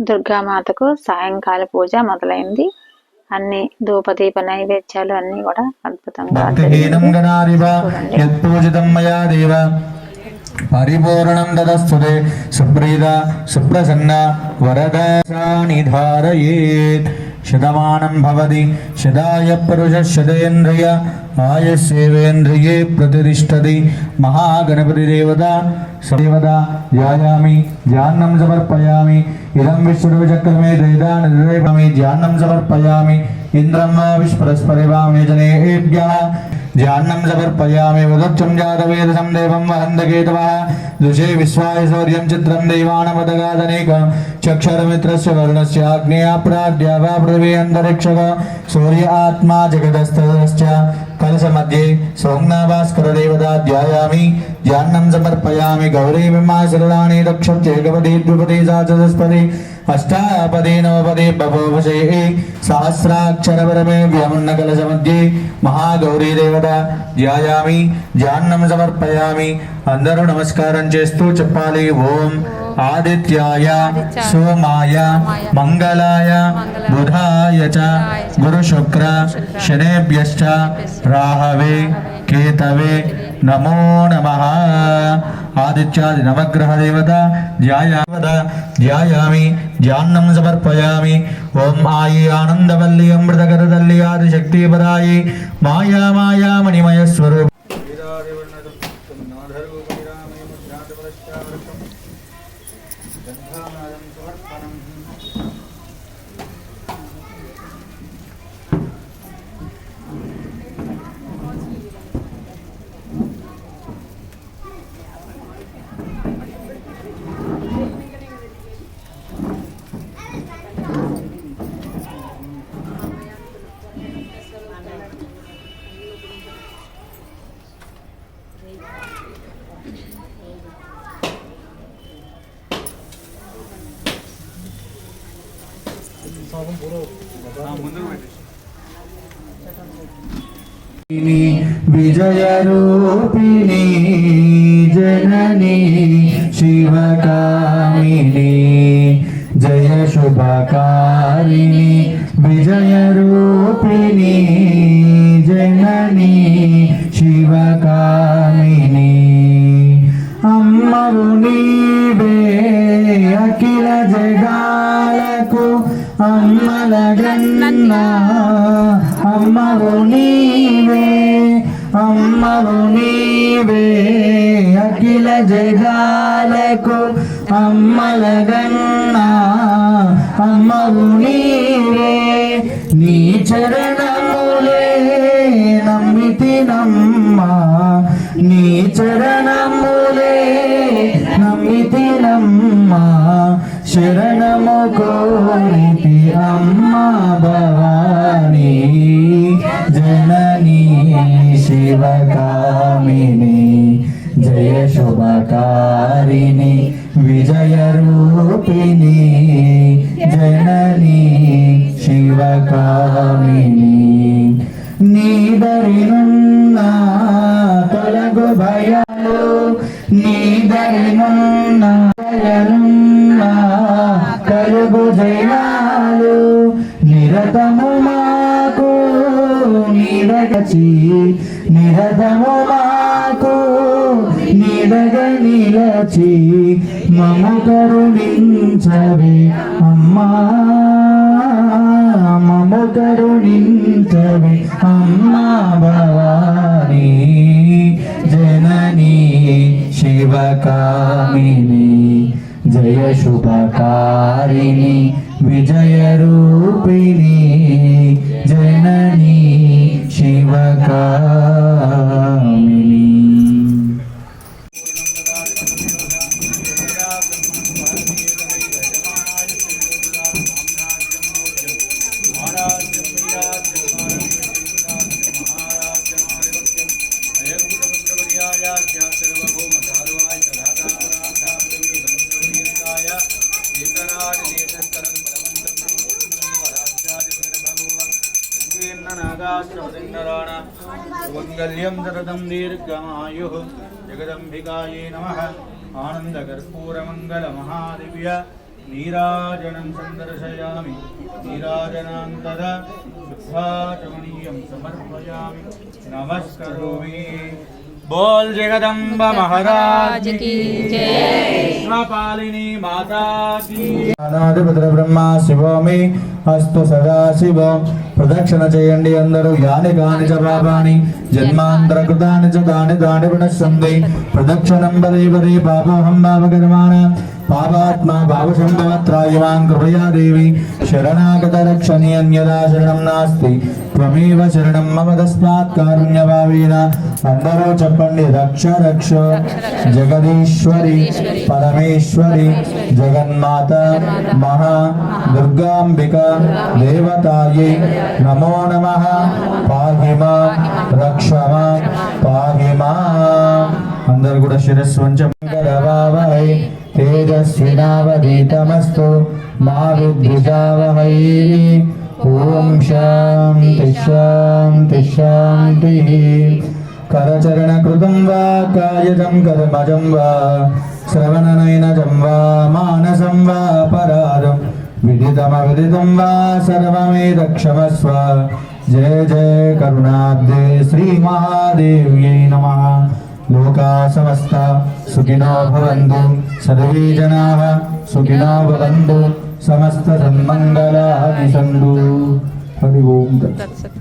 దుర్గామాతకు సాయంకాల పూజ మొదలైంది. అన్ని ధూపదీప నైవేద్యాలు అన్ని కూడా అద్భుతంగా పరిపూర్ణం దదస్తుతే సుప్రీత సుప్రసన్న వరదాసాని ధారయేత్ శతమానం భవతి శదాయ పురుష శతేంద్రియ ఆయుష్యేవేంద్రియే ప్రతిష్టది మహాగణపతి దేవత సదేవత ధ్యాయామి ధ్యానం సమర్పయామి ఇదం విష్ణుచక్రమే దైదామి ధ్యానం సమర్పయామి ఇంద్రం విష్పరస్పరివామే జనేభ్యः ధ్యానం సమర్పయామి ఉదచ్చం జాతవేదసం దేవం వహంతకేతవः దృశే విశ్వాయ శౌర్యం చిత్రం దైవానమదగాదనేక చక్షరమిత్రస్య వరుణస్య అగ్నేయ ప్రాడ్య వా పృథివీ అంతరిక్షక సూర్య ఆత్మా జగదస్తశ్చ కలశ మధ్యే సౌమ్నాభాస్కర దేవతా ధ్యాయామి ధ్యానం సమర్పయామి గౌరీ బింబాశరణాని దక్షం చేగపతి ద్విపతి సాచదస్పతి అష్టాపదే నవపదే బభోవశే సహస్రాక్షర పరమే వ్యామున్న కలశ మధ్యే మహాగౌరీ దేవత ధ్యాయామి ధ్యానం సమర్పయామి అందరూ నమస్కారం చేస్తూ చెప్పాలి. ఓం ఆదిత్యాయ సోమాయ మంగళాయ బుధాయ చ గురు శుక్ర శనేభ్యశ్చ రాహవే కేతవే నమో నమ। ఆదిత్యాది నవగ్రహ దేవత ధ్యాయావత ధ్యాయామి ధ్యానం సమర్పయామి. ఓం ఆయి ఆనందవల్లి అమృతకరదల్లి ఆదిశక్తి పరాయి మాయా మాయా మణిమయ స్వరూప విజయరూపిణి జనని శివకామిని జయ శుభకారిణి విజయరూపిణి జనని శివకామిని. అమ్మరు అమ్మలగన్నా అమ్మరు నీవే అమ్మరు నీవే అఖిల జగాలకు అమ్మల గన్నా. అమ్మవు నీవే నీ చరణములే నమ్మితి నమ్మా. నీ చరణములే నమ్మితి నమ్మా. శరణము కోరి భవాని జననీ శివకామిని జయ శుభకారిణి విజయ రూపిణి జననీ శివకామిని నీదరినున్న తొలగు భయాలు నీదరినున్న భయనున్న కలుగు జయా నిరగ నిలచి మము కరుణించవే అమ్మా. మము కరుణించవే అమ్మా భవానీ. జననీ శివకామిని జయ శుభకారిణి విజయ சகலாசிரவசிந்தரான மங்கல்யம் சரதம் தீர்க்கமாயு ஜெகதம்பிகாயே நம ஆனந்த கற்பூர மங்கள மகாதிவ்ய நீராஜனம் சந்தர்சயாமி நீராஜனாந்தர சுத்தாச்சமணீயம் சமர்ப்பயாமி நமஸ்கரோமி బోల్ జగదంబ మహారాజ్ की విశ్వపాలిని మాతా की అనాదిపతుల బ్రహ్మ శివోమి అస్తు సదా శివ ప్రదక్షిణ చేయండి అందరూ యాని కాని చ పాపాని జన్మాంతర కృతాని చ దాని దాని వినశ్యంది ప్రదక్షిణం పదే పదే పాపోహం భావకర్మాణ పాపాత్మా భావశంభవత్రాయమాన్ కృపయా దేవి. శరణాగత రక్షణి అన్యదా శరణం నాస్తి త్వమేవ శరణం మమ తస్మాత్ కారుణ్యభావేన. అందరూ చెప్పండి. రక్ష రక్ష. జగదీశ్వరి పరమేశ్వరి జగన్మాత మహా దుర్గాంబిక దేవతాయి నమో నమ. పాహిమా రక్షమా పాహిమా అందరు కూడా శిరస్సు వంచవై తేజస్వినావధీతమస్తు మా విద్విషావహై ఓం శాంతి శాంతి శాంతి. करचरणकृतं वा कायजं कर्मजं वा श्रवणनयनजं वा मानसं वा परादं विदितमविदितं वा सर्वमेदक्षमस्व जय जय करुणाब्दे श्रीमहादेव्यै नमः लोका समस्ता सुखिनो भवन्तु सर्वे जनाः सुखिनो भवन्तु समस्तसन्मङ्गलानि सन्तु हरि ओम् तत्सत्